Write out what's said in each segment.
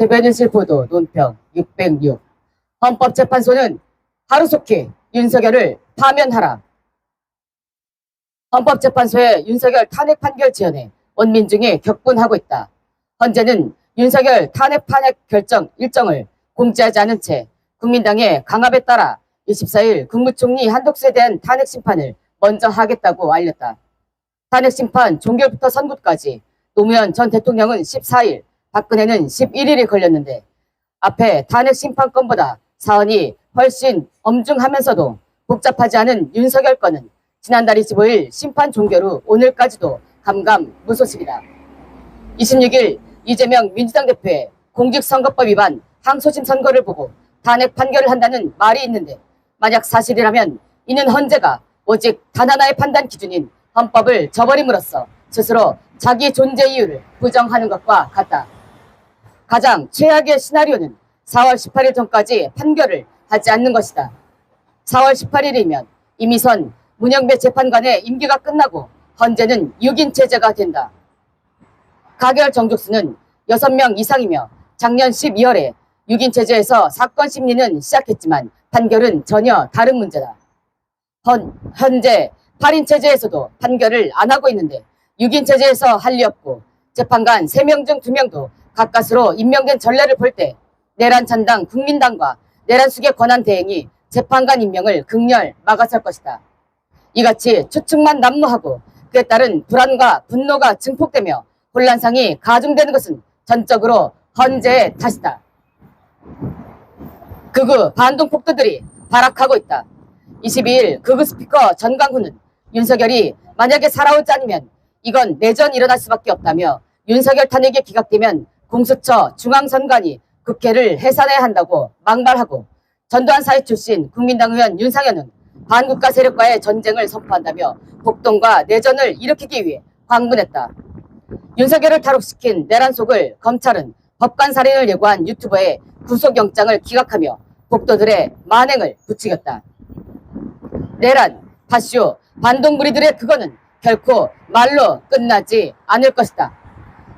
대변인실 보도 논평 606 헌법재판소는 하루속히 윤석열을 파면하라. 헌법재판소의 윤석열 탄핵 판결 지연에 원민중이 격분하고 있다. 현재는 윤석열 탄핵 판핵 결정 일정을 공지하지 않은 채 국민당의 강압에 따라 24일 국무총리 한독수에 대한 탄핵 심판을 먼저 하겠다고 알렸다. 탄핵 심판 종결부터 선고까지 노무현 전 대통령은 14일, 박근혜는 11일이 걸렸는데 앞에 탄핵 심판건보다 사안이 훨씬 엄중하면서도 복잡하지 않은 윤석열 건은 지난달 25일 심판 종결 후 오늘까지도 감감 무소식이다. 26일 이재명 민주당 대표의 공직선거법 위반 항소심 선거를 보고 탄핵 판결을 한다는 말이 있는데 만약 사실이라면 이는 헌재가 오직 단 하나의 판단 기준인 헌법을 저버림으로써 스스로 자기 존재 이유를 부정하는 것과 같다. 가장 최악의 시나리오는 4월 18일 전까지 판결을 하지 않는 것이다. 4월 18일이면 이미선 문영배 재판관의 임기가 끝나고 헌재는 6인 체제가 된다. 가결 정족수는 6명 이상이며 작년 12월에 6인 체제에서 사건 심리는 시작했지만 판결은 전혀 다른 문제다. 현, 현재 8인 체제에서도 판결을 안 하고 있는데 6인 체제에서 할 리 없고 재판관 3명 중 2명도 가까스로 임명된 전례를 볼 때 내란 찬당 국민당과 내란 수계 권한 대행이 재판관 임명을 극렬 막아설 것이다. 이같이 추측만 난무하고 그에 따른 불안과 분노가 증폭되며 혼란상이 가중되는 것은 전적으로 헌재의 탓이다. 극우 반동 폭도들이 발악하고 있다. 22일 극우 스피커 전광훈은 윤석열이 만약에 살아오지 않으면 이건 내전 일어날 수밖에 없다며 윤석열 탄핵이 기각되면 공수처 중앙선관위 국회를 해산해야 한다고 막말하고 전두환 사회 출신 국민당 의원 윤상현은 반국가 세력과의 전쟁을 선포한다며 폭동과 내전을 일으키기 위해 광분했다. 윤석열을 탈옥시킨 내란 속을 검찰은 법관 살인을 예고한 유튜버의 구속영장을 기각하며 복도들의 만행을 부추겼다. 내란, 파쇼, 반동무리들의 그거는 결코 말로 끝나지 않을 것이다.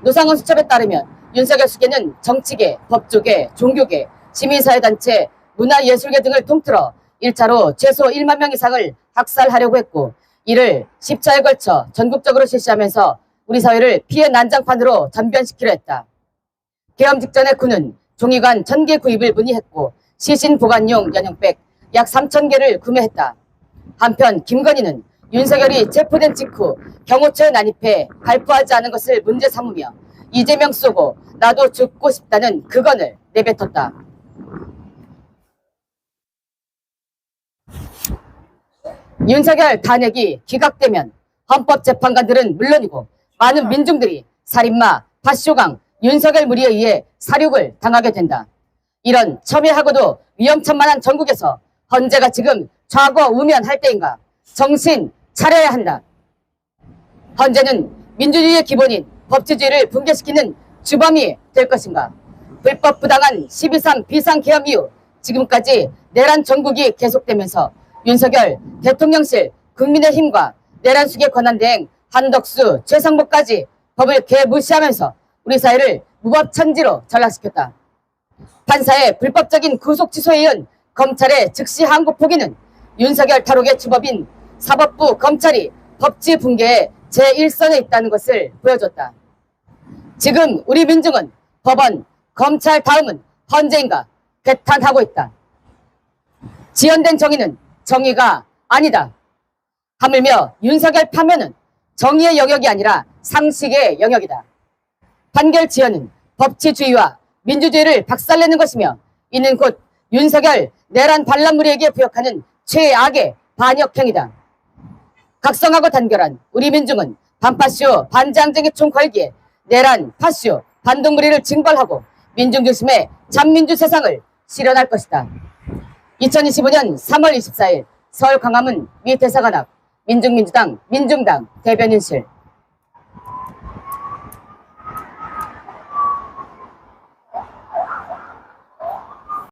노상원 수첩에 따르면 윤석열 수계는 정치계, 법조계, 종교계, 시민사회단체, 문화예술계 등을 통틀어 1차로 최소 1만 명 이상을 학살하려고 했고 이를 10차에 걸쳐 전국적으로 실시하면서 우리 사회를 피해 난장판으로 전변시키려 했다. 계엄 직전에 그는 종이관 1000개 구입을 문의했고 시신 보관용 연용백 약 3000개를 구매했다. 한편 김건희는 윤석열이 체포된 직후 경호처에 난입해 발포하지 않은 것을 문제 삼으며 이재명 쏘고 나도 죽고 싶다는 그건을 내뱉었다. 윤석열 탄핵이 기각되면 헌법재판관들은 물론이고 많은 민중들이 살인마, 파쇼강, 윤석열 무리에 의해 사륙을 당하게 된다. 이런 첨예하고도 위험천만한 전국에서 헌재가 지금 좌거 우면할 때인가 정신 차려야 한다. 헌재는 민주주의의 기본인 법치주의를 붕괴시키는 주범이 될 것인가? 불법 부당한 12.3 비상계엄 이후 지금까지 내란 전국이 계속되면서 윤석열 대통령실 국민의힘과 내란 수계 권한대행 한덕수 최상목까지 법을 개무시하면서 우리 사회를 무법천지로 전락시켰다. 판사의 불법적인 구속 취소에 이은 검찰의 즉시 항고 포기는 윤석열 탈옥의 주법인 사법부 검찰이 법치 붕괴의 제1선에 있다는 것을 보여줬다. 지금 우리 민중은 법원, 검찰 다음은 헌재인가 개탄하고 있다. 지연된 정의는 정의가 아니다. 하물며 윤석열 파면은 정의의 영역이 아니라 상식의 영역이다. 판결 지연은 법치주의와 민주주의를 박살내는 것이며 이는 곧 윤석열 내란 반란무리에게 부역하는 최악의 반역행위다. 각성하고 단결한 우리 민중은 반파쇼 반장쟁의 총 걸기에 내란, 파쇼, 반동무리를 징벌하고 민중 중심의 잔민주 세상을 실현할 것이다. 2025년 3월 24일 서울 광화문 미 대사관 앞 민중민주당 민중당 대변인실